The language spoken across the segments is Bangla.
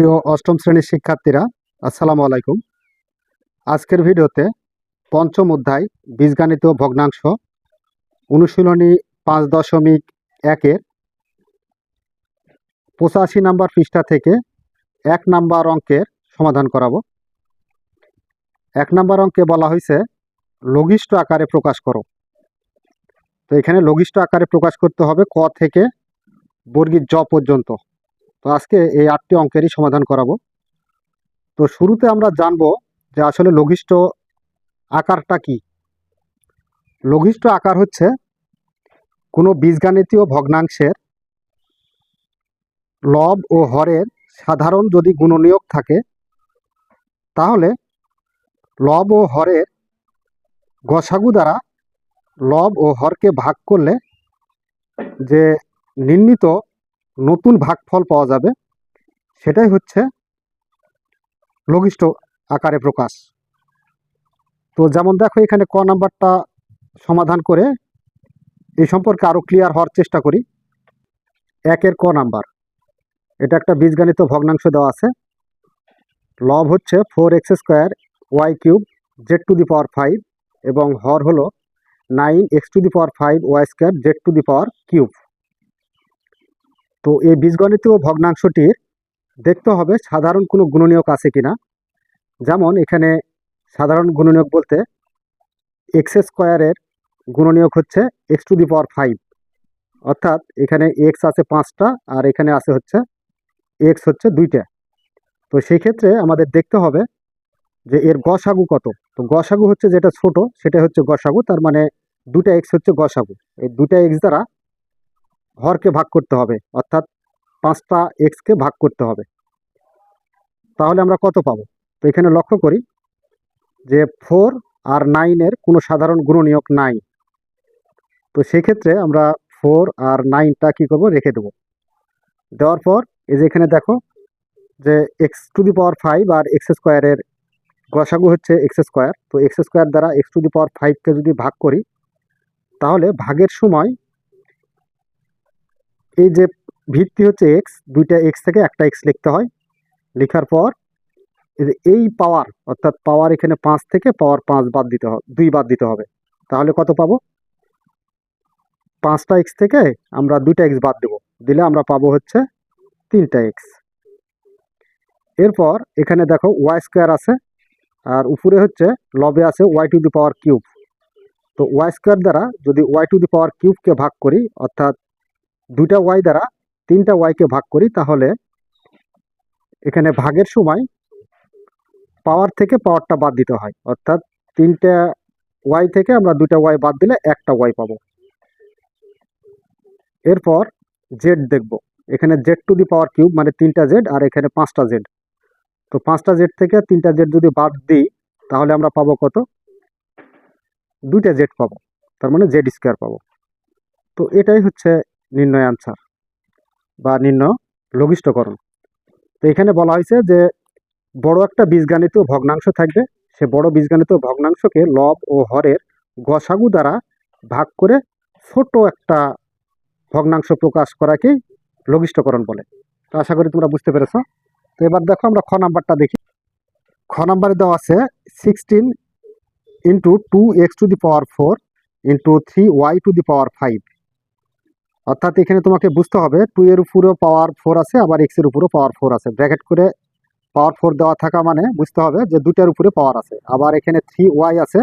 প্রিয় অষ্টম শ্রেণির শিক্ষার্থীরা, আসসালামু আলাইকুম। আজকের ভিডিওতে পঞ্চম অধ্যায় বীজগাণিত ভগ্নাংশ অনুশীলনী পাঁচ দশমিক একের পঁচাশি নাম্বার পৃষ্ঠা থেকে এক নাম্বার অঙ্কের সমাধান করাবো। এক নাম্বার অঙ্কে বলা হয়েছে, লঘিষ্ঠ আকারে প্রকাশ করো। তো এখানে লঘিষ্ঠ আকারে প্রকাশ করতে হবে ক থেকে বর্গীর জ পর্যন্ত। তো আজকে এই আটটি অঙ্কেরই সমাধান করাবো। তো শুরুতে আমরা জানব যে আসলে লঘিষ্ঠ আকারটা কি। লঘিষ্ঠ আকার হচ্ছে কোনো বীজগাণিতীয় ভগ্নাংশের লব ও হরের সাধারণ যদি গুণনীয়ক থাকে, তাহলে লব ও হরের গসাগু দ্বারা লব ও হরকে ভাগ করলে যে নির্ণীত নতুন ভাগফল পাওয়া যাবে। সেটাই হচ্ছে লঘিষ্ঠ আকারে প্রকাশ। তো যেমন দেখো এখানে ক নাম্বারটা সমাধান করে এই সম্পর্কে আরও ক্লিয়ার হওয়ার চেষ্টা করি। একের ক নাম্বার। এটা একটা বীজগাণিত ভগ্নাংশ দেওয়া আছে। লব হচ্ছে four x square y cube z to the power five এবং হর হলো nine x to the power five y square z to the power cube তো এই বীজগণিতীয় ভগ্নাংশটির দেখতে হবে সাধারণ কোনো গুণনীয়ক আছে কিনা। যেমন এখানে সাধারণ গুণনীয়ক বলতে এক্স স্কোয়ারের গুণনীয়ক হচ্ছে x to the power five অর্থাৎ এখানে এক্স আছে পাঁচটা আর এখানে আছে হচ্ছে এক্স হচ্ছে দুইটা। তো সেই ক্ষেত্রে আমাদের দেখতে হবে যে এর গসাগু কত। তো গসাগু হচ্ছে যেটা ছোট সেটা হচ্ছে গসাগু, তার মানে দুটা এক্স হচ্ছে গসাগু। এই দুটা এক্স দ্বারা হরকে ভাগ করতে হবে, অর্থাৎ পাঁচটা এক্সকে ভাগ করতে হবে। তাহলে আমরা কত পাবো? তো এখানে লক্ষ্য করি যে ফোর আর নাইনের কোনো সাধারণ গুণনীয়ক নাই। তো সেক্ষেত্রে আমরা ফোর আর নাইনটা কী করব? রেখে দেবো। দেওয়ার পর এই যে এখানে দেখো যে x to the power five R x স্কোয়ারের গসাগু হচ্ছে এক্স স্কোয়ার। তো এক্স স্কোয়ার দ্বারা এক্স টু দি পাওয়ার ফাইভকে যদি ভাগ করি, তাহলে ভাগের সময় এই যে ভিত্তি হচ্ছে এক্স দুইটা এক্স থেকে একটা এক্স লিখতে হয়। লেখার পর এই পাওয়ার অর্থাৎ পাওয়ার এখানে পাঁচ থেকে পাওয়ার পাঁচ বাদ দিতে হবে দুই বাদ দিতে হবে। তাহলে কত পাবো? পাঁচটা এক্স থেকে আমরা দুইটা এক্স বাদ দেবো। দিলে আমরা পাবো হচ্ছে তিনটা এক্স এরপর এখানে দেখো ওয়াই স্কোয়ার আছে, আর উপরে হচ্ছে লবে আছে y to the power cube তো ওয়াই স্কোয়ার দ্বারা যদি ওয়াই টু দি পাওয়ার কিউবকে ভাগ করি, অর্থাৎ দুইটা ওয়াই দ্বারা তিনটা ওয়াইকে ভাগ করি, তাহলে এখানে ভাগের সময় পাওয়ার থেকে পাওয়ারটা বাদ দিতে হয়। অর্থাৎ তিনটা ওয়াই থেকে আমরা দুটা ওয়াই বাদ দিলে একটা ওয়াই পাবো। এরপর জেড দেখব। এখানে z to the power cube মানে তিনটা জেড আর এখানে পাঁচটা জেড তো পাঁচটা জেড থেকে তিনটা জেড যদি বাদ দিই, তাহলে আমরা পাবো কত? দুইটা জেড পাবো। তার মানে জেড স্কোয়ার পাবো। তো এটাই হচ্ছে নির্ণয় আনসার বা নির্ণয় লঘিষ্ঠকরণ। তো এখানে বলা হয়েছে যে, বড় একটা বীজগাণিত ভগ্নাংশ থাকবে, সে বড় বীজগাণিত ভগ্নাংশকে লব ও হরের গসাগু দ্বারা ভাগ করে ছোট একটা ভগ্নাংশ প্রকাশ করাকেই লঘিষ্ঠকরণ বলে। তো আশা করি তোমরা বুঝতে পেরেছ। তো এবার দেখো আমরা খ নাম্বারটা দেখি। খ নাম্বারে দেওয়া আছে sixteen into two x to the power four into three y to the power five অর্থাৎ এখানে তোমাকে বুঝতে হবে টু এর উপরেও পাওয়ার ফোর আছে, আবার এক্সের উপরেও পাওয়ার ফোর আছে। ব্র্যাকেট করে পাওয়ার ফোর দেওয়া থাকা মানে বুঝতে হবে যে দুটার উপরে পাওয়ার আছে। আবার এখানে থ্রি ওয়াই আছে,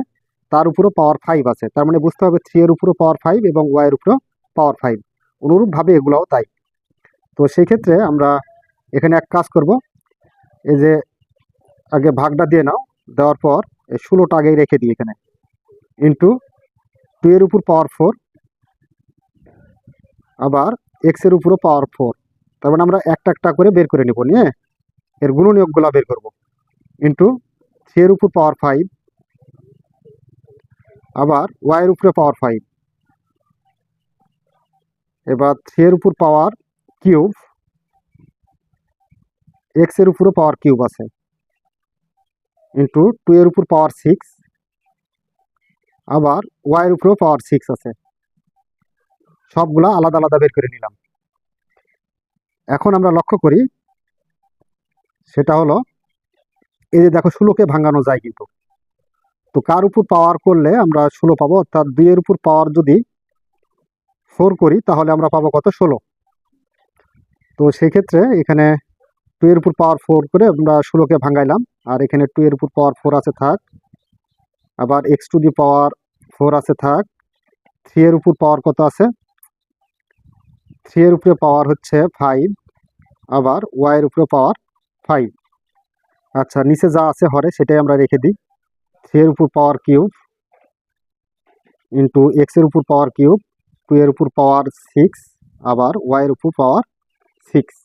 তার উপরেও পাওয়ার ফাইভ আছে। তার মানে বুঝতে হবে থ্রি এর উপরেও পাওয়ার ফাইভ এবং ওয়াইয়ের উপরেও পাওয়ার ফাইভ অনুরূপভাবে এগুলোও তাই। তো সেই ক্ষেত্রে আমরা এখানে এক কাজ করব। এই যে আগে ভাগটা দিয়ে নাও, দেওয়ার পর এই ষোলোটা আগেই রেখে দিই এখানে। ইন্টু টু এর উপর পাওয়ার ফোর আবার এক্সের উপরও পাওয়ার ফোর তার মানে আমরা একটা একটা করে বের করে নিব, নিয়ে এর গুণনীয়কগুলো বের করব। ইন্টু থ্রি এর উপর পাওয়ার ফাইভ আবার ওয়াইয়ের উপরে পাওয়ার ফাইভ এবার থ্রি এর উপর পাওয়ার কিউব এক্সের উপরও পাওয়ার কিউব আছে। ইন্টু টু এর উপর পাওয়ার সিক্স আবার ওয়াইয়ের উপরেও পাওয়ার সিক্স আছে। সবগুলা আলাদা আলাদা বের করে নিলাম। এখন আমরা লক্ষ্য করি, সেটা হলো, এই যে দেখো ষোলোকে ভাঙানো যায় কিন্তু। তো কার উপর পাওয়ার করলে আমরা ষোলো পাবো? অর্থাৎ দুইয়ের উপর পাওয়ার যদি ফোর করি, তাহলে আমরা পাবো কত? ষোলো। তো সেই ক্ষেত্রে এখানে টু এর উপর পাওয়ার ফোর করে আমরা ষোলোকে ভাঙাইলাম। আর এখানে টু এর উপর পাওয়ার ফোর আছে, থাক। আবার x to the power four আছে, থাক। থ্রি এর উপর পাওয়ার কত আছে? থ্রি এর উপরে পাওয়ার হচ্ছে ফাইভ আবার ওয়াই এর উপরে পাওয়ার ফাইভ আচ্ছা নিচে যা আছে হরে, সেটাই আমরা রেখে দিই। থ্রি এর উপর পাওয়ার কিউব ইন্টু এক্সের উপর পাওয়ার কিউব টু এর উপর পাওয়ার সিক্স আবার ওয়াই এর উপর পাওয়ার সিক্স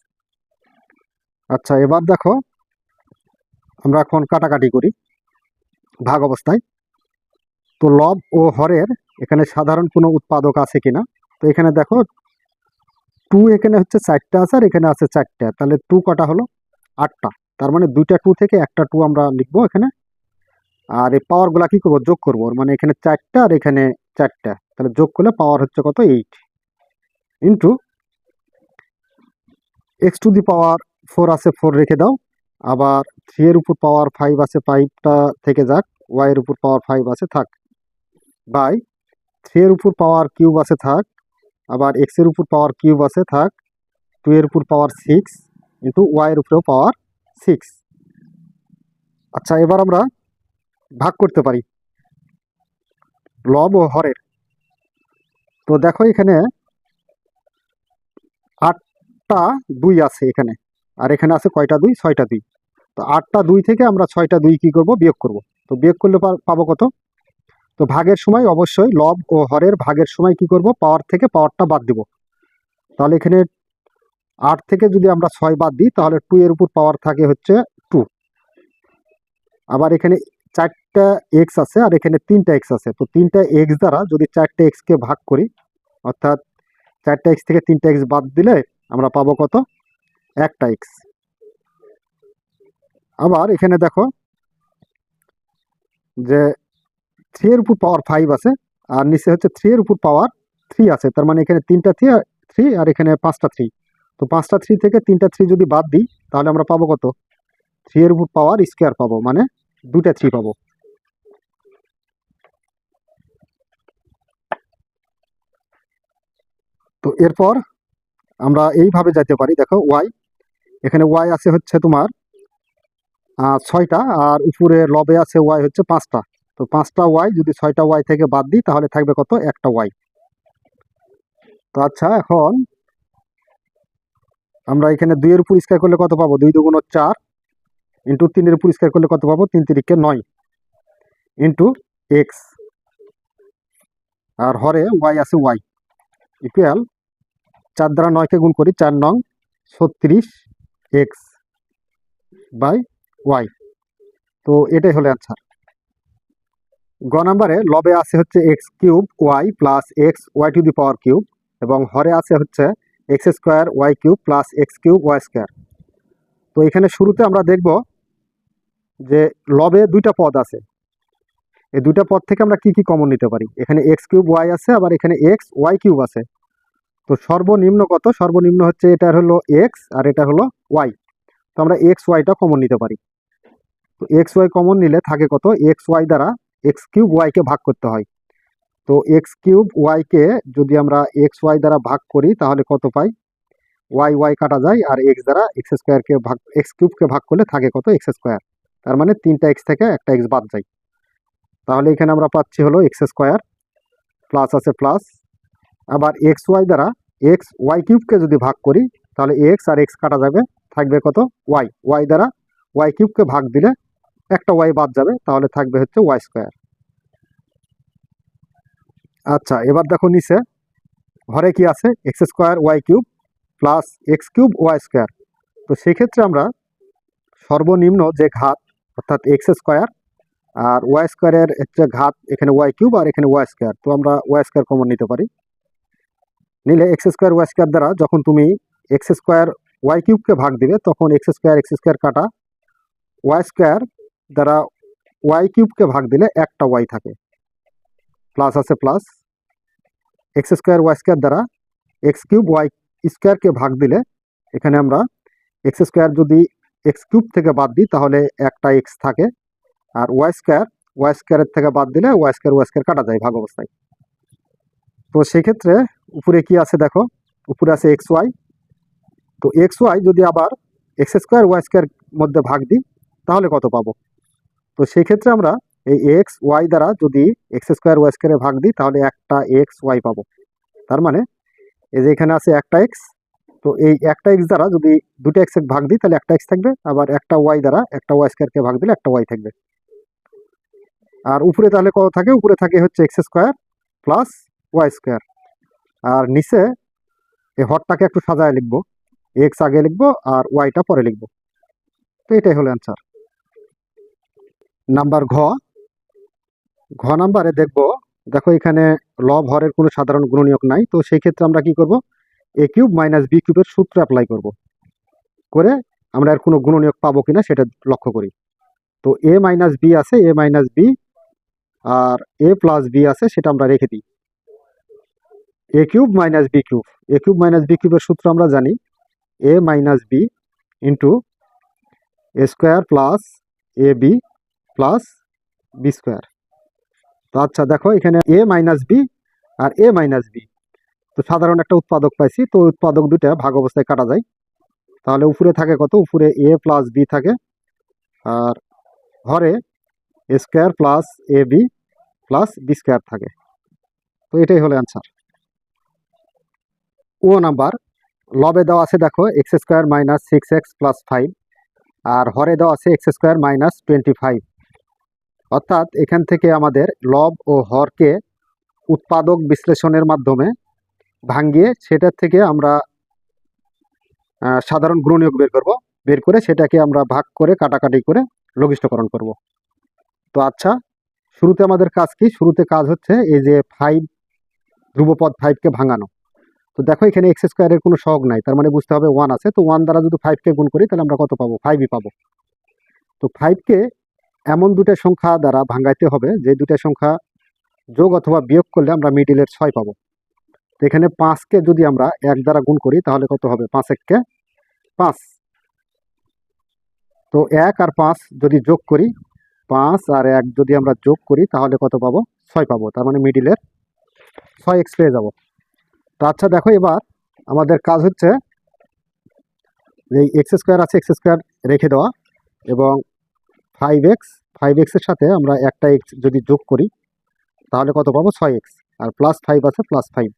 আচ্ছা এবার দেখো, আমরা এখন কাটাকাটি করি ভাগ অবস্থায়। তো লব ও হরের এখানে সাধারণ কোনো উৎপাদক আছে কিনা? তো এখানে দেখো টু এখানে হচ্ছে চারটা আছে আর এখানে আছে চারটা। তাহলে টু কটা হলো? আটটা। তার মানে দুইটা টু থেকে একটা টু আমরা লিখব এখানে। আর এই পাওয়ারগুলা কি করব? যোগ করব। মানে এখানে চারটা আর এখানে চারটা। তাহলে যোগ করলে পাওয়ার হচ্ছে কত? Eight into x to the power four আছে ফোর রেখে দাও। আবার থ্রি এর উপর পাওয়ার ফাইভ আছে ফাইভটা থেকে যাক। ওয়াই এর উপর পাওয়ার ফাইভ আছে, থাক। বাই থ্রি এর উপর পাওয়ার কিউব আছে, থাক। আবার এক্সের উপর পাওয়ার কিউব আছে, থাক। টু এর উপর পাওয়ার সিক্স ইন্টু ওয়াই এর উপরেও পাওয়ার সিক্স আচ্ছা এবার আমরা ভাগ করতে পারি। লব ও হরের। তো দেখো এখানে আটটা দুই আছে এখানে। আর এখানে আছে কয়টা দুই? ছয়টা দুই। তো আটটা দুই থেকে আমরা ছয়টা দুই কি করব? বিয়োগ করব। তো বিয়োগ করলে পাবো কত? তো ভাগের সময় অবশ্যই লব ও হরের ভাগের সময় কি করব? পাওয়ার থেকে পাওয়ারটা বাদ দিব। তাহলে এখানে আট থেকে যদি আমরা ছয় বাদ দিই, তাহলে টু এর উপর পাওয়ার থাকে হচ্ছে টু আবার এখানে চারটা এক্স আছে আর এখানে তিনটা এক্স আছে। তো তিনটা এক্স দ্বারা যদি চারটা এক্সকে ভাগ করি, অর্থাৎ চারটা এক্স থেকে তিনটা এক্স বাদ দিলে আমরা পাবো কত? একটা এক্স আবার এখানে দেখো যে থ্রি এর উপর পাওয়ার ফাইভ আছে, আর নিচে হচ্ছে থ্রি এর উপর পাওয়ার থ্রি আছে। তার মানে এখানে তিনটা থ্রি থ্রি আর এখানে পাঁচটা থ্রি তো পাঁচটা থ্রি থেকে তিনটা থ্রি যদি বাদ দিই, তাহলে আমরা পাবো কত? থ্রি এর উপর পাওয়ার স্কোয়ার পাবো মানে দুটা থ্রি পাবো। তো এরপর আমরা এইভাবে যেতে পারি, দেখো ওয়াই এখানে ওয়াই আছে হচ্ছে তোমার ছয়টা, আর উপরে লবে আছে ওয়াই হচ্ছে পাঁচটা। তো পাঁচটা ওয়াই যদি ছয়টা ওয়াই থেকে বাদ দিই, তাহলে থাকবে কত? একটা ওয়াই তো আচ্ছা এখন আমরা এখানে দুইয়ের উপর করলে কত পাবো? দুই দুগুণ চার ইন্টু তিনের উপর করলে কত পাবো? তিন তিরিকে নয় ইন্টু এক্স আর হরে ওয়াই আছে ওয়াই ইকুয়াল চার দ্বারা নয়কে গুণ করি, চার নং ছত্রিশ এক্স বাই ওয়াই তো এটাই হলো অ্যান্সার গ নাম্বারে লবে আছে হচ্ছে x cube y plus x y to the power cube এবং হরে আছে হচ্ছে x square y cube plus x cube y square তো এখানে শুরুতে আমরা দেখব যে লবে দুইটা পদ আছে। এই দুইটা পদ থেকে আমরা কি কি কমন নিতে পারি? এখানে এক্স কিউব ওয়াই আছে, আবার এখানে এক্স ওয়াই কিউব আছে। তো সর্বনিম্ন কত? সর্বনিম্ন হচ্ছে এটা হলো এক্স আর এটা হলো ওয়াই তো আমরা এক্স ওয়াইটা কমন নিতে পারি। তো এক্স ওয়াই কমন নিলে থাকে কত? এক্স ওয়াই দ্বারা এক্স কিউব ওয়াইকে ভাগ করতে হয়। তো এক্স কিউব ওয়াইকে যদি আমরা এক্স ওয়াই দ্বারা ভাগ করি, তাহলে কত পাই? ওয়াই ওয়াই কাটা যায় আর এক্স দ্বারা এক্স স্কোয়ারকে ভাগ এক্স কিউবকে ভাগ করলে থাকে কত? এক্স স্কোয়ার তার মানে তিনটা এক্স থেকে একটা এক্স বাদ যায়। তাহলে এখানে আমরা পাচ্ছি হলো এক্স স্কোয়ার প্লাস আছে প্লাস আবার এক্স ওয়াই দ্বারা এক্স ওয়াই কিউবকে যদি ভাগ করি, তাহলে এক্স আর এক্স কাটা যাবে, থাকবে কত? ওয়াই ওয়াই দ্বারা ওয়াই কিউবকে ভাগ দিলে একটা ওয়াই বাদ যাবে, তাহলে থাকবে হচ্ছে ওয়াই স্কোয়ার আচ্ছা এবার দেখো নিচে, ঘরে কি আছে? X square y cube plus x cube y square তো সেক্ষেত্রে আমরা সর্বনিম্ন যে ঘাত, অর্থাৎ এক্স স্কোয়ার আর ওয়াই স্কোয়ারের হচ্ছে ঘাত, এখানে ওয়াই কিউব আর এখানে ওয়াই স্কোয়ার তো আমরা ওয়াই স্কোয়ার কমন নিতে পারি। নিলে এক্স স্কোয়ার ওয়াই স্কোয়ার দ্বারা যখন তুমি এক্স স্কোয়ার ওয়াই কিউবকে ভাগ দিবে, তখন এক্স স্কোয়ার এক্স স্কোয়ার কাটা ওয়াই স্কোয়ার দ্বারা ওয়াই কিউবকে ভাগ দিলে একটা ওয়াই থাকে। প্লাস আছে plus x square y square দ্বারা এক্স কিউব ওয়াই স্কোয়ারকে ভাগ দিলে এখানে আমরা এক্স স্কোয়ার যদি এক্স কিউব থেকে বাদ দিই, তাহলে একটা এক্স থাকে। আর ওয়াই স্কোয়ার ওয়াই স্কোয়ারের থেকে বাদ দিলে ওয়াই স্কোয়ার ওয়াই স্কোয়ার কাটা যায় ভাগ অবস্থায়। তো সেক্ষেত্রে উপরে কি আছে দেখো? উপরে আছে এক্স ওয়াই তো এক্স ওয়াই যদি আবার এক্স স্কোয়ার ওয়াই স্কোয়ার মধ্যে ভাগ দিই, তাহলে কত পাবো? তো সেই ক্ষেত্রে আমরা এই এক্স ওয়াই দ্বারা যদি এক্স স্কোয়ার ওয়াই স্কোয়ারে ভাগ দিই, তাহলে একটা এক্স ওয়াই পাবো। তার মানে এই যে এখানে আছে একটা এক্স তো এই একটা এক্স দ্বারা যদি দুটো এক্স ভাগ দিই, তাহলে একটা এক্স থাকবে। আবার একটা ওয়াই দ্বারা একটা ওয়াই স্কোয়ারকে ভাগ দিলে একটা ওয়াই থাকবে। আর উপরে তাহলে কত থাকে? উপরে থাকে হচ্ছে x square plus y square আর নিচে এই হরটাকে একটু সাজায় লিখব। এক্স আগে লিখব আর ওয়াইটা পরে লিখব। তো এটাই হলো অ্যান্সার নাম্বার ঘ। ঘ নাম্বারে দেখব, দেখো এখানে লব হরের কোনো সাধারণ গুণনীয়ক নাই, তো সেই ক্ষেত্রে আমরা কি করব? এ কিউব মাইনাস বি কিউবের সূত্র অ্যাপ্লাই করব। করে আমরা এর কোনো গুণনীয়ক পাবো কিনা সেটা লক্ষ্য করি। তো এ মাইনাস বি আছে এ মাইনাস বি আর এ প্লাস বি আছে, সেটা আমরা রেখে দিই। A cube minus b cube. A cube minus b কিউবের সূত্র আমরা জানি a minus b into a square plus a b plus b square তো আচ্ছা দেখো এখানে এ মাইনাস বি আর এ মাইনাস বি তো সাধারণ একটা উৎপাদক পাইছি, তো উৎপাদক দুটা ভাগ অবস্থায় কাটা যায়। তাহলে উপরে থাকে কত? উপরে এ প্লাস বি থাকে। আর ঘরে a square plus a b plus b square থাকে। তো এটাই হলো অ্যান্সার ও নাম্বার, লবে দেওয়া আছে দেখো x square minus six x plus five আর হরে দেওয়া আছে x square minus twenty five অর্থাৎ এখান থেকে আমাদের লব ও হরকে উৎপাদক বিশ্লেষণের মাধ্যমে ভাঙ্গিয়ে সেটার থেকে আমরা সাধারণ গুণনীয়ক বের করব। বের করে সেটাকে আমরা ভাগ করে কাটাকাটি করে লঘিষ্ঠকরণ করব। তো আচ্ছা শুরুতে আমাদের কাজ কি? শুরুতে কাজ হচ্ছে এই যে ফাইভ ধ্রুবপদ ফাইভকে ভাঙানো। তো দেখো এখানে এক্স স্কোয়ারের কোনো সহগ নাই, তার মানে বুঝতে হবে ওয়ান আছে। তো ওয়ান দ্বারা যদি ফাইভকে গুণ করি, তাহলে আমরা কত পাবো? ফাইভই পাবো। তো ফাইভকে এমন দুটো সংখ্যা দ্বারা ভাঙাইতে হবে, যে দুটো সংখ্যা যোগ অথবা বিয়োগ করলে আমরা মিডিলের ছয় পাবো। এখানে পাঁচকে যদি আমরা এক দ্বারা গুণ করি, তাহলে কত হবে? পাঁচ এককে পাঁচ। তো এক আর পাঁচ যদি যোগ করি, পাঁচ আর এক যদি আমরা যোগ করি, তাহলে কত পাবো? ছয় পাবো, তার মানে মিডিলের ছয় এক্স পেয়ে যাব। তো আচ্ছা দেখো এবার আমাদের কাজ হচ্ছে এই এক্স স্কোয়ার আছে এক্স স্কোয়ার রেখে দেওয়া এবং ফাইভ এক্স ফাইভ এক্সের সাথে আমরা একটা এক্স যদি যোগ করি, তাহলে কত পাবো? ছয় এক্স আর প্লাস ফাইভ আছে প্লাস ফাইভ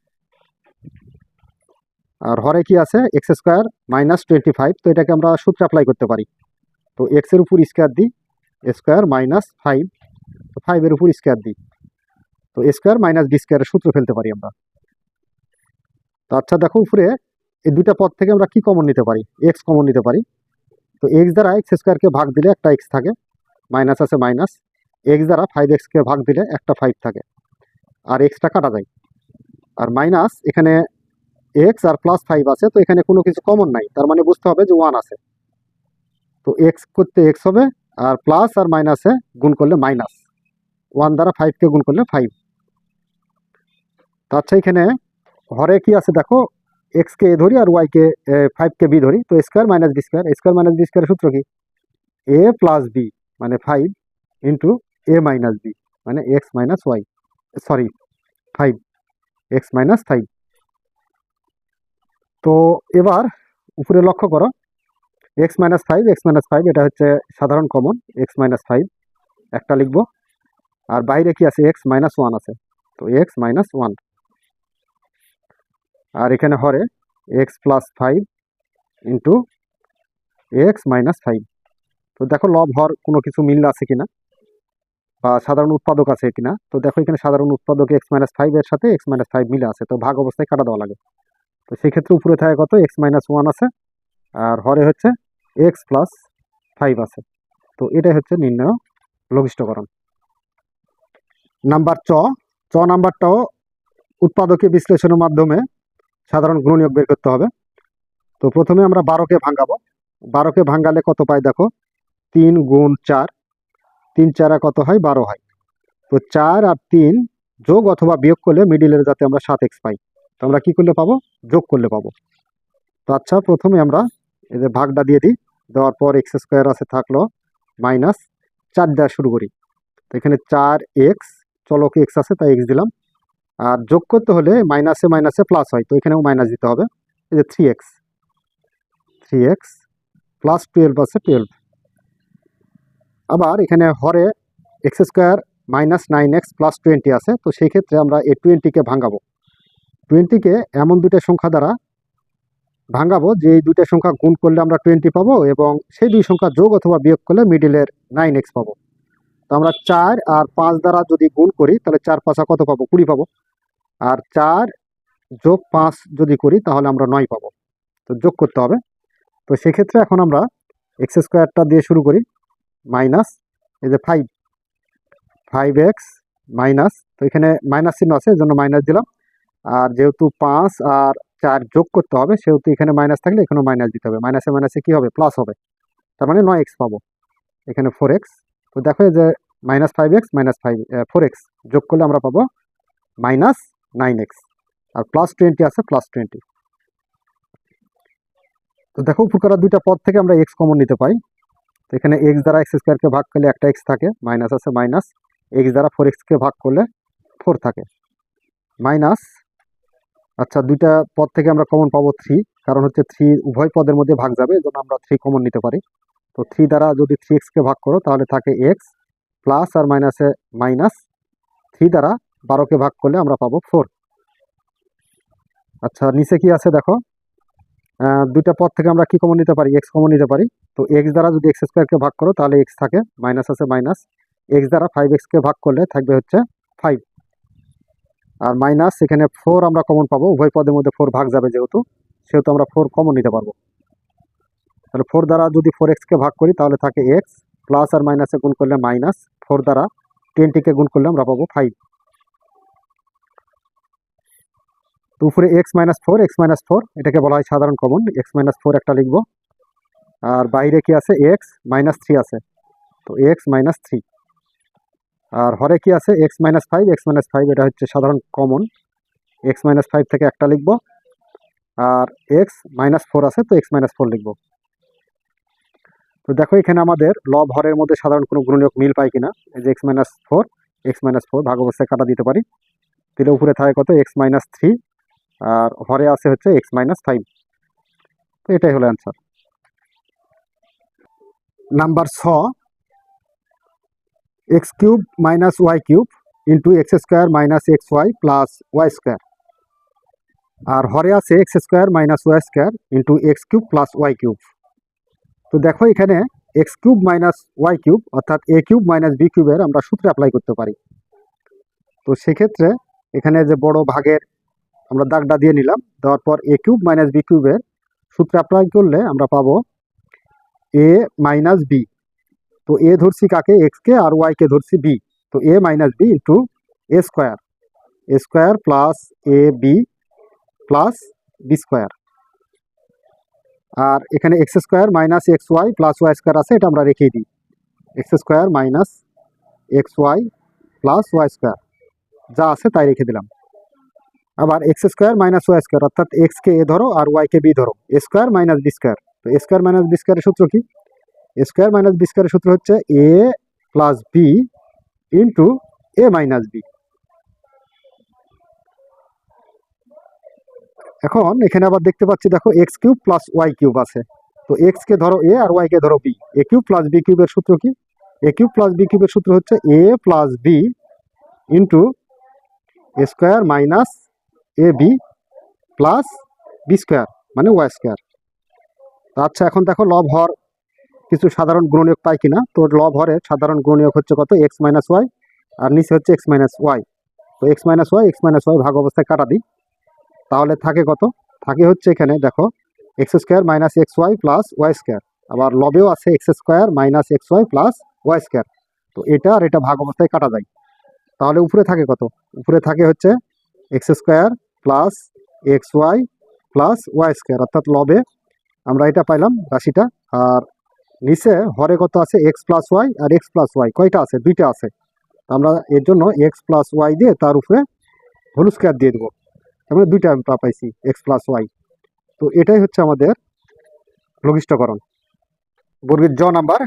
আর হরে কি আছে? X square minus twenty five তো এটাকে আমরা সূত্র অ্যাপ্লাই করতে পারি। তো এক্সের উপর স্কোয়ার দিই স্কোয়ার মাইনাস ফাইভ তো ফাইভের উপর স্কোয়ার দিই। তো স্কোয়ার মাইনাস বি স্কোয়ারের সূত্র ফেলতে পারি আমরা। তো আচ্ছা দেখো উপরে এই দুইটা পদ থেকে আমরা কি কমন নিতে পারি? এক্স কমন নিতে পারি। তো এক্স দ্বারা এক্স স্কোয়ারকে ভাগ দিলে একটা এক্স থাকে। মাইনাস আছে মাইনাস এক্স দ্বারা ফাইভ এক্সকে ভাগ দিলে একটা ফাইভ থাকে। আর এক্সটা কাটা যায়। আর মাইনাস এখানে এক্স আর প্লাস ফাইভ আছে, তো এখানে কোনো কিছু কমন নাই। তার মানে বুঝতে হবে যে ওয়ান আছে। তো এক্স করতে এক্স হবে, আর প্লাস আর মাইনাসে গুণ করলে মাইনাস ওয়ান দ্বারা ফাইভকে গুণ করলে ফাইভ তো আচ্ছা এখানে হরে কি আছে দেখো? এক্স কে এ ধরি আর ওয়াই কে ফাইভ কে বি ধরি। তো square minus b square square minus b স্কোয়ারের সূত্র কি? এ প্লাস বি মানে five into a minus b মানে x minus y sorry five x minus five তো এবার উপরে লক্ষ্য করো x minus five x minus five এটা হচ্ছে সাধারণ কমন এক্স মাইনাস ফাইভ একটা লিখব। আর বাইরে কি আছে? এক্স মাইনাস ওয়ান আছে। তো এক্স মাইনাস ওয়ান আর এখানে হরে x plus five into x minus five তো দেখো লব হর কোনো কিছু মিল আছে কিনা? বা সাধারণ উৎপাদক আছে কিনা? তো দেখো, এখানে সাধারণ উৎপাদক এক্স মাইনাস ফাইভ এর সাথে এক্স মাইনাস ফাইভ মিলে আছে, তো ভাগ অবস্থায় কাটা দেওয়া লাগে। তো সেই ক্ষেত্রে উপরে থাকে কত? এক্স মাইনাস ওয়ান আছে, আর হরে হচ্ছে এক্স প্লাস ফাইভ আছে। তো এটাই হচ্ছে নির্ণয় লঘিষ্ঠকরণ। নাম্বার চ চ নাম্বারটাও উৎপাদকে বিশ্লেষণের মাধ্যমে সাধারণ গুণনীয়ক বের করতে হবে। তো প্রথমে আমরা বারোকে ভাঙাবো। বারোকে ভাঙালে কত পাই দেখো? তিন গুণ চার, তিন চারা কত হয়? বারো হয়। তো চার আর তিন যোগ অথবা বিয়োগ করলে মিডিলের যাতে আমরা সাত এক্স পাই। তো আমরা কি করলে পাবো? যোগ করলে পাবো। তো আচ্ছা প্রথমে আমরা এই যে ভাগটা দিয়ে দিই। দেওয়ার পর এক্স স্কোয়ার আছে থাকল মাইনাস চার দেওয়া শুরু করি। তো এখানে চার এক্স চলক এক্স আছে, তাই এক্স দিলাম। আর যোগ করতে হলে মাইনাসে মাইনাসে প্লাস হয়, তো এখানেও মাইনাস দিতে হবে। এই যে three x three x plus twelve আছে টুয়েলভ আবার এখানে হরে x square minus nine x plus twenty আছে, তো সেই ক্ষেত্রে আমরা এই টোয়েন্টিকে ভাঙাবো। টোয়েন্টিকে এমন দুইটা সংখ্যা দ্বারা ভাঙাবো, যে এই দুইটা সংখ্যা গুণ করলে আমরা টোয়েন্টি পাবো এবং সেই দুই সংখ্যা যোগ অথবা বিয়োগ করলে মিডিলের নাইন এক্স পাবো। তো আমরা চার আর পাঁচ দ্বারা যদি গুণ করি, তাহলে চার পাঁচা কত পাবো? কুড়ি পাবো। আর চার যোগ পাঁচ যদি করি, তাহলে আমরা নয় পাবো। তো যোগ করতে হবে। তো সেক্ষেত্রে এখন আমরা এক্স স্কোয়ারটা দিয়ে শুরু করি। মাইনাস, এই যে ফাইভ ফাইভ এক্স মাইনাস, তো এখানে মাইনাস চিহ্ন আছে এই জন্য মাইনাস দিলাম। আর যেহেতু পাঁচ আর চার যোগ করতে হবে, সেহেতু এখানে মাইনাস থাকলে এখানেও মাইনাস দিতে হবে। মাইনাসে মাইনাসে কী হবে? প্লাস হবে। তার মানে নয় এক্স পাবো। এখানে ফোর এক্স তো দেখো যে minus five x minus five four x যোগ করলে আমরা পাবো মাইনাস নাইন এক্স আর প্লাস টোয়েন্টি আছে প্লাস টোয়েন্টি তো দেখো উপকার দুইটা পদ থেকে আমরা এক্স কমন নিতে পাই। এখানে এক্স দ্বারা এক্স স্কোয়ারকে ভাগ করলে একটা এক্স থাকে মাইনাস আছে মাইনাস এক্স দ্বারা ফোর এক্সকে ভাগ করলে ফোর থাকে। মাইনাস আচ্ছা দুইটা পদ থেকে আমরা কমন পাবো থ্রি কারণ হচ্ছে থ্রি উভয় পদের মধ্যে ভাগ যাবে, এজন্য আমরা থ্রি কমন নিতে পারি। তো থ্রি দ্বারা যদি থ্রি এক্সকে ভাগ করো, তাহলে থাকে এক্স প্লাস আর মাইনাসে মাইনাস থ্রি দ্বারা বারোকে ভাগ করলে আমরা পাবো ফোর আচ্ছা নিচে কি আছে দেখো? দুইটা পদ থেকে আমরা কি কমন নিতে পারি? এক্স কমন নিতে পারি। তো এক্স দ্বারা যদি এক্স স্কোয়ারকে ভাগ করো, তাহলে এক্স থাকে মাইনাস আছে মাইনাস এক্স দ্বারা ফাইভ এক্সকে ভাগ করলে থাকবে হচ্ছে ফাইভ আর মাইনাস এখানে ফোর আমরা কমন পাবো। উভয় পদের মধ্যে ফোর ভাগ যাবে যেহেতু, সেহেতু আমরা ফোর কমন নিতে পারব। তাহলে ফোর দ্বারা যদি ফোর এক্সকে ভাগ করি, তাহলে থাকে এক্স প্লাস আর মাইনাসে গুণ করলে মাইনাস ফোর দ্বারা টেনটিকে গুণ করলে আমরা পাবো ফাইভ তো উপরে x minus four x minus four এটাকে বলা হয় সাধারণ কমন এক্স মাইনাস ফোর একটা লিখব আর বাইরে কি আছে এক্স মাইনাস থ্রি আছে তো এক্স মাইনাস থ্রি আর হরে কি আছে x minus five x minus five এটা হচ্ছে সাধারণ কমন এক্স মাইনাস ফাইভ থেকে একটা লিখব আর এক্স মাইনাস ফোর আছে তো এক্স মাইনাস ফোর লিখব তো দেখো এখানে আমাদের লব হরের মধ্যে সাধারণ কোনো গুণনীয়ক মিল পাই কিনা এই যে x minus four x minus four ভাগ অবস্থায় কাটা দিতে পারি তাহলে উপরে থাকে কত এক্স মাইনাস থ্রি আর হরে আছে হচ্ছে এক্স মাইনাস ফাইভ তো এটাই হলো অ্যান্সার নাম্বার ছ x cube minus y cube into x square minus x y plus y square আর হরে আছে x square minus y square into x cube plus y cube তো দেখো এখানে x cube minus y cube অর্থাৎ এ কিউব মাইনাস বি কিউবের আমরা সূত্রে অ্যাপ্লাই করতে পারি। তো সেক্ষেত্রে এখানে যে বড় ভাগের আমরা দাগটা দিয়ে নিলাম। দেওয়ার পর এ কিউব মাইনাস বি কিউবের সূত্রে অ্যাপ্লাই করলে আমরা পাবো এ মাইনাস বি তো এ ধরছি কাকে? এক্সকে আর ওয়াইকে ধরছি বি তো a minus b into a square a square plus a b plus b square আর এখানে x square minus x y plus y square আছে, এটা আমরা রেখেই দিই। X square minus x y plus y square যা আছে তাই রেখে দিলাম। আবার x square minus y square, অর্থাৎ এক্সকে এ ধরো আর ওয়াইকে বি ধরো। A square minus b square. তো এ স্কোয়ার মাইনাস বি স্কোয়ারের সূত্র কি? স্কোয়ার মাইনাস বি স্কোয়ারের সূত্র হচ্ছে a plus b into a minus b এখন এখানে আবার দেখতে পাচ্ছি, দেখো x cube plus y cube আছে। তো এক্স কে ধরো এ আর ওয়াই কে ধরো b a cube plus b কিউবের সূত্র কি? এ কিউব প্লাস বি কিউবের সূত্র হচ্ছে a plus b into square minus a b plus b square মানে ওয়াই স্কোয়ার আচ্ছা এখন দেখো লব হর, কিছু সাধারণ গুণনীয়ক পাই কিনা? তো লব হরের সাধারণ গুণনীয়ক হচ্ছে কত? এক্স মাইনাস ওয়াই আর নিচে হচ্ছে এক্স মাইনাস ওয়াই তো x minus y x minus y ভাগ অবস্থায় কাটা দিই। তাহলে থাকে কত? থাকে হচ্ছে এখানে, দেখো x square minus x y plus y square আবার লবেও আছে x square minus x y plus y square তো এটা আর এটা ভাগ অবস্থায় কাটা যায়। তাহলে উপরে থাকে কত? উপরে থাকে হচ্ছে x square plus x y plus y square অর্থাৎ লবে আমরা এটা পাইলাম রাশিটা, আর নিচে হরে কত আছে? এক্স প্লাস ওয়াই আর এক্স প্লাস ওয়াই কয়টা আছে? দুইটা আছে। আমরা এর জন্য এক্স প্লাস ওয়াই দিয়ে তার উপরে হোল স্কোয়ার দিয়ে দেবো। তারপরে দুইটা আমরা পাইছি এক্স প্লাস ওয়াই তো এটাই হচ্ছে আমাদের লঘিষ্ঠকরণ। বর্গের জ number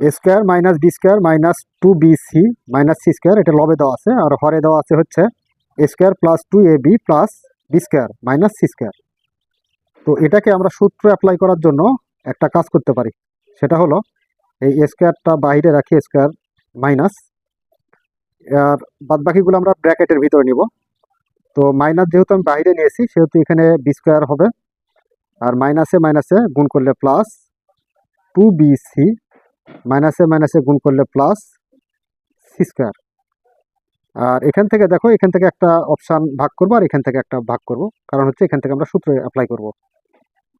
a square minus b square minus two b c minus c square এটা লবে দেওয়া আছে, আর হরে দেওয়া আছে হচ্ছে square plus two a b plus b square minus c square. তো এটাকে আমরা সূত্র অ্যাপ্লাই করার জন্য একটা কাজ করতে পারি। সেটা হলো এই স্কোয়ারটা বাইরে রাখি স্কোয়ার মাইনাস, আর বাদ বাকিগুলো আমরা ব্র্যাকেটের ভিতরে নিব। তো মাইনাস যেহেতু আমি বাইরে নিয়েছি, সেহেতু এখানে বি স্কোয়ার হবে, আর মাইনাসে মাইনাসে গুণ করলে প্লাস টু বি সি, মাইনাসে মাইনাসে গুণ করলে প্লাস সি স্কোয়ার। আর এখান থেকে দেখো, এখান থেকে একটা অপশান ভাগ করব আর এখান থেকে একটা ভাগ করব। কারণ হচ্ছে এখান থেকে আমরা সূত্র অ্যাপ্লাই করব।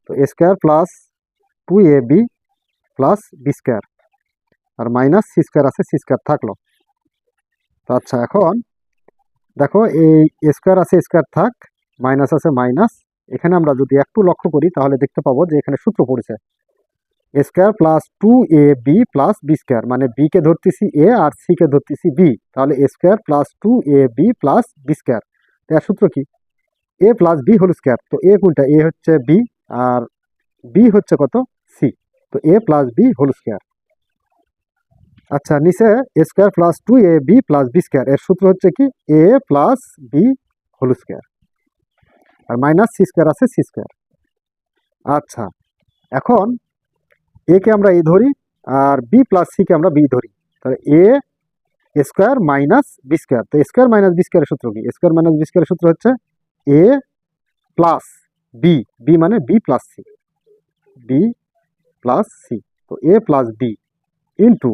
তো a square plus two a b plus b square R minus C square আছে সি স্কোয়ার থাকল। তো আচ্ছা এখন দেখো, এই স্কোয়ার আছে স্কোয়ার থাক মাইনাস আছে মাইনাস এখানে আমরা যদি একটু লক্ষ্য করি, তাহলে দেখতে পাবো যে এখানে সূত্র পড়েছে। Square plus two A B plus B square মানে বি কে ধরতেছি এ আর সি কে ধরতেছি বি, তাহলে square plus two A B plus B square. এর সূত্র কি? A plus B whole square, তো এ কোনটা? এ হচ্ছে বি আর বি হচ্ছে কত? সি, তো a plus b whole square. আচ্ছা নিচে square plus two a b plus b square, এর সূত্র হচ্ছে কি? A plus b whole square, R minus C square আছে সি স্কোয়ার। আচ্ছা এখন এ কে আমরা এ ধরি আর বি প্লাস সি কে আমরা বি ধরি। তাহলে a square minus b square তো স্কোয়ার মাইনাস বি স্কোয়ারের সূত্র কি? স্কোয়ার মাইনাস বি স্কোয়ারের সূত্র হচ্ছে এ প্লাস বি বি মানে B plus C B plus C তো A plus B into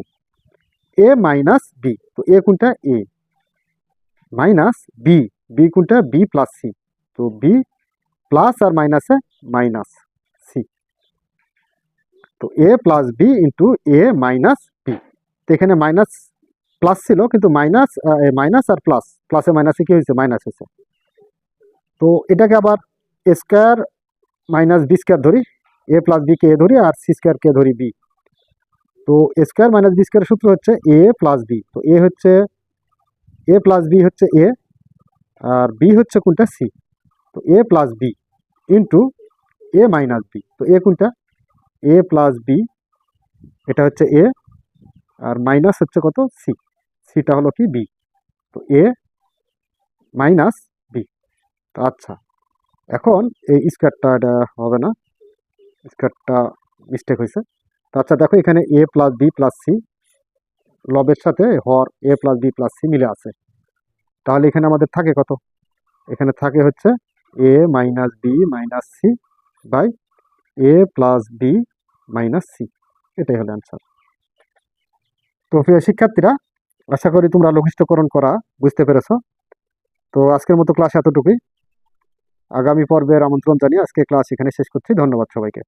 A minus B তো এ কোনটা? এ মাইনাস বি বি কোনটা? বি প্লাস সি তো বি প্লাস আর মাইনাসে মাইনাস তো A plus B into A minus B তো এখানে মাইনাস প্লাস ছিল, কিন্তু মাইনাস মাইনাস আর প্লাস প্লাসে মাইনাসে কি হয়েছে? মাইনাস হয়েছে। তো এটাকে আবার A square minus B square ধরি। এ প্লাস বি কে ধরি আর সি স্কোয়ার কে ধরি বি তো স্কোয়ার মাইনাস বি স্কোয়ারের সূত্র হচ্ছে এ প্লাস বি তো এ হচ্ছে এ প্লাস বি হচ্ছে এ আর বি হচ্ছে কোনটা সি তো A plus B into A minus B তো এ কোনটা? এ প্লাস বি এটা হচ্ছে এ আর মাইনাস হচ্ছে কত? সি সিটা হলো কি? বি তো এ মাইনাস বি তো আচ্ছা এখন এই স্কোয়ারটা এটা হবে না স্কোয়ারটা মিস্টেক হয়েছে, তো আচ্ছা দেখো এখানে A plus B plus C লবের সাথে হর A plus B plus C মিলে আছে, তাহলে এখানে আমাদের থাকে কত? এখানে থাকে হচ্ছে A minus B minus C by A plus B minus C এটাই হলো অ্যান্সার তো প্রিয় শিক্ষার্থীরা, আশা করি তোমরা লঘিষ্ঠকরণ করা বুঝতে পেরেছ। তো আজকের মতো ক্লাস এতটুকুই। আগামী পর্বের আমন্ত্রণ জানিয়ে আজকে ক্লাস এখানে শেষ করছি। ধন্যবাদ সবাইকে।